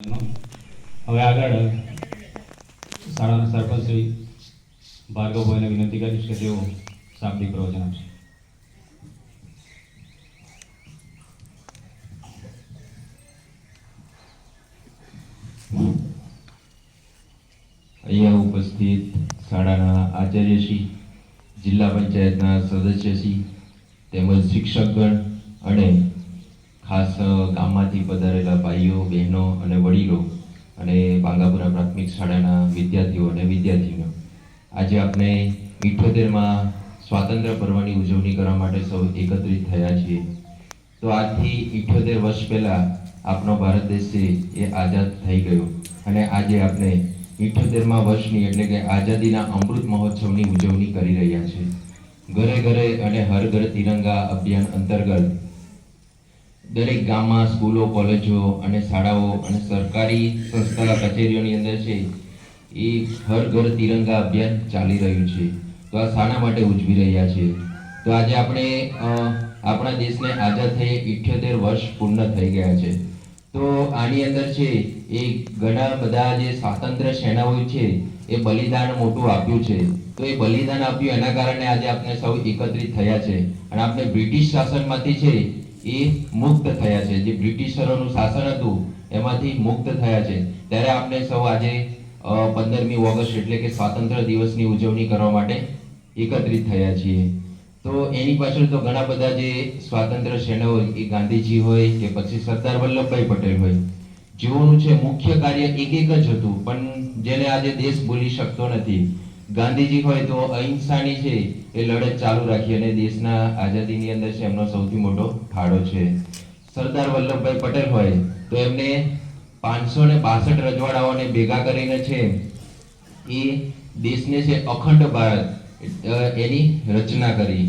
હવે આગળ શાળાના સરપંચ ભાર્ગવભાઈને વિનંતી કરીશ કે તેઓ શાબ્દિક પ્રવચન આપશે. અહીંયા ઉપસ્થિત શાળાના આચાર્યશ્રી જિલ્લા પંચાયતના સદસ્યશ્રી તેમજ શિક્ષકગણ અને ખાસ ગામમાંથી પધારેલા ભાઈઓ, બહેનો અને વડીલો અને બાંગાપુરા પ્રાથમિક શાળાના વિદ્યાર્થીઓ અને વિદ્યાર્થીઓ. આજે આપણે ઇઠોતેરમાં સ્વાતંત્ર્ય પર્વની ઉજવણી કરવા માટે સૌ એકત્રિત થયા છીએ. તો આજથી ઇઠોતેર વર્ષ પહેલાં આપણો ભારત દેશ છે એ આઝાદ થઈ ગયો. અને આજે આપણે ઇઠ્ઠોતેરમાં વર્ષની એટલે કે આઝાદીના અમૃત મહોત્સવની ઉજવણી કરી રહ્યા છીએ. ઘરે ઘરે અને હર ઘર તિરંગા અભિયાન અંતર્ગત દરેક ગામમાં, સ્કૂલો, કોલેજો અને શાળાઓ અને સરકારી સંસ્થા, કચેરીઓની અંદર છે, એ ઘર ઘર તિરંગા અભિયાન ચાલી રહ્યું છે. તો આ શાના માટે ઉજવી રહ્યા છે. તો આજે આપણે આપણા દેશને આઝાદ થઈ ઇઠ્યોતેર વર્ષ પૂર્ણ થઈ ગયા છે. તો આની અંદર છે, એ ઘણા બધા જે સ્વાતંત્ર્ય સેનાઓ છે, એ બલિદાન મોટું આપ્યું છે. તો એ બલિદાન આપ્યું એના કારણે આજે આપણે સૌ એકત્રિત થયા છે. અને આપણે બ્રિટિશ શાસનમાંથી છે એ મુક્ત થયા છે. જે બ્રિટિશરોનું શાસન હતું, એમાંથી મુક્ત થયા છે. ત્યારે આપણે સૌ આજે પંદરમી ઓગસ્ટ એટલે કે સ્વાતંત્ર્ય દિવસની ઉજવણી કરવા માટે એકત્રિત થયા છીએ. તો એની પાછળ તો ઘણા બધા જે સ્વાતંત્ર્ય હોય એ ગાંધીજી હોય કે પછી સરદાર વલ્લભભાઈ પટેલ હોય, જેઓનું છે મુખ્ય કાર્ય એક એક જ હતું. પણ જેને આજે દેશ ભૂલી શકતો નથી. ગાંધીજી હોય તો અહિંસાની છે એ લડત ચાલુ રાખી અને દેશના આઝાદીની અંદર છે એમનો સૌથી મોટો ફાળો છે. સરદાર વલ્લભભાઈ પટેલ હોય તો એમને પાંચસો ને બાસઠ રજવાડાઓને ભેગા કરીને છે એ દેશને છે અખંડ ભારત એની રચના કરી.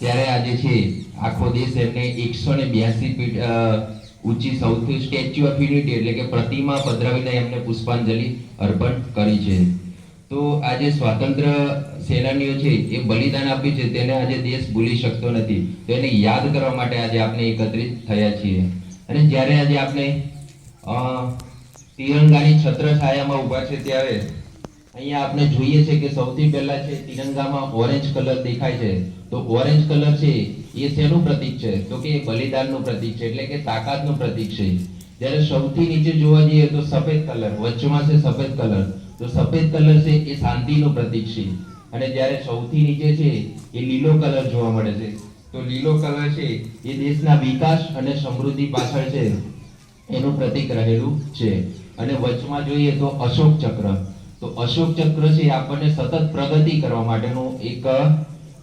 ત્યારે આજે છે આખો દેશ એમને એકસો ને બ્યાસી ફીટ ઊંચી સૌથી સ્ટેચ્યુ ઓફ યુનિટી એટલે કે પ્રતિમા પધરાવીને એમને પુષ્પાંજલિ અર્પણ કરી છે. તો આજે સ્વાતંત્ર્ય સેનાનીઓ છે, એ બલિદાન આપ્યું છે, તેને આજે દેશ ભૂલી શકતો નથી. તો એને યાદ કરવા માટે આજે આપણે એકત્રિત થયા છીએ. અને જ્યારે આજે આપણે તિરંગાની છત્ર છાયામાં ઊભા છે ત્યારે, અહીંયા આપણે જોઈએ છે કે સૌથી પહેલા છે, તિરંગામાં ઓરેન્જ કલર દેખાય છે. તો ઓરેન્જ કલર છે, એ શેનું પ્રતીક છે? તો કે બલિદાનનું પ્રતીક છે, એટલે કે તાકાતનું પ્રતીક છે. જ્યારે સૌથી નીચે જોવા જઈએ તો સફેદ કલર, વચમાં છે સફેદ કલર. તો સફેદ કલર છે એ શાંતિનો પ્રતીક છે. અને જ્યારે સૌથી નીચે છે એ લીલો કલર જોવા મળે છે. તો લીલો કલર છે એ દેશના વિકાસ અને સમૃદ્ધિ પાછળ છે. એનું પ્રતીક રહેલું છે. અને વચમાં જોઈએ તો અશોક ચક્ર. તો અશોક ચક્ર છે આપણને સતત પ્રગતિ કરવા માટેનું એક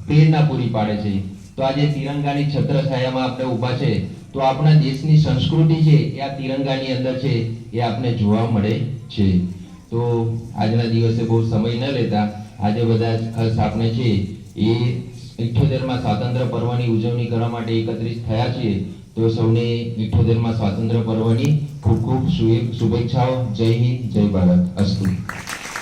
પ્રેરણા પૂરી પાડે છે. તો આજે તિરંગાની છત્રછાયામાં આપણે ઊભા છે. તો આપણા દેશની સંસ્કૃતિ છે એ આ તિરંગાની અંદર છે એ આપણે જોવા મળે છે. તો આજના દિવસે બહુ સમય ન લેતા આજે બધા ખાસ આપણે છે એ ઇઠ્યોતેરમાં સ્વાતંત્ર્ય પર્વની ઉજવણી કરવા માટે એકત્રિત થયા છીએ. તો સૌને ઇઠ્યોતેરમાં સ્વાતંત્ર્ય પર્વની ખૂબ ખૂબ શુભેચ્છાઓ જય હિન્દ, જય ભારત. અસ્તુ.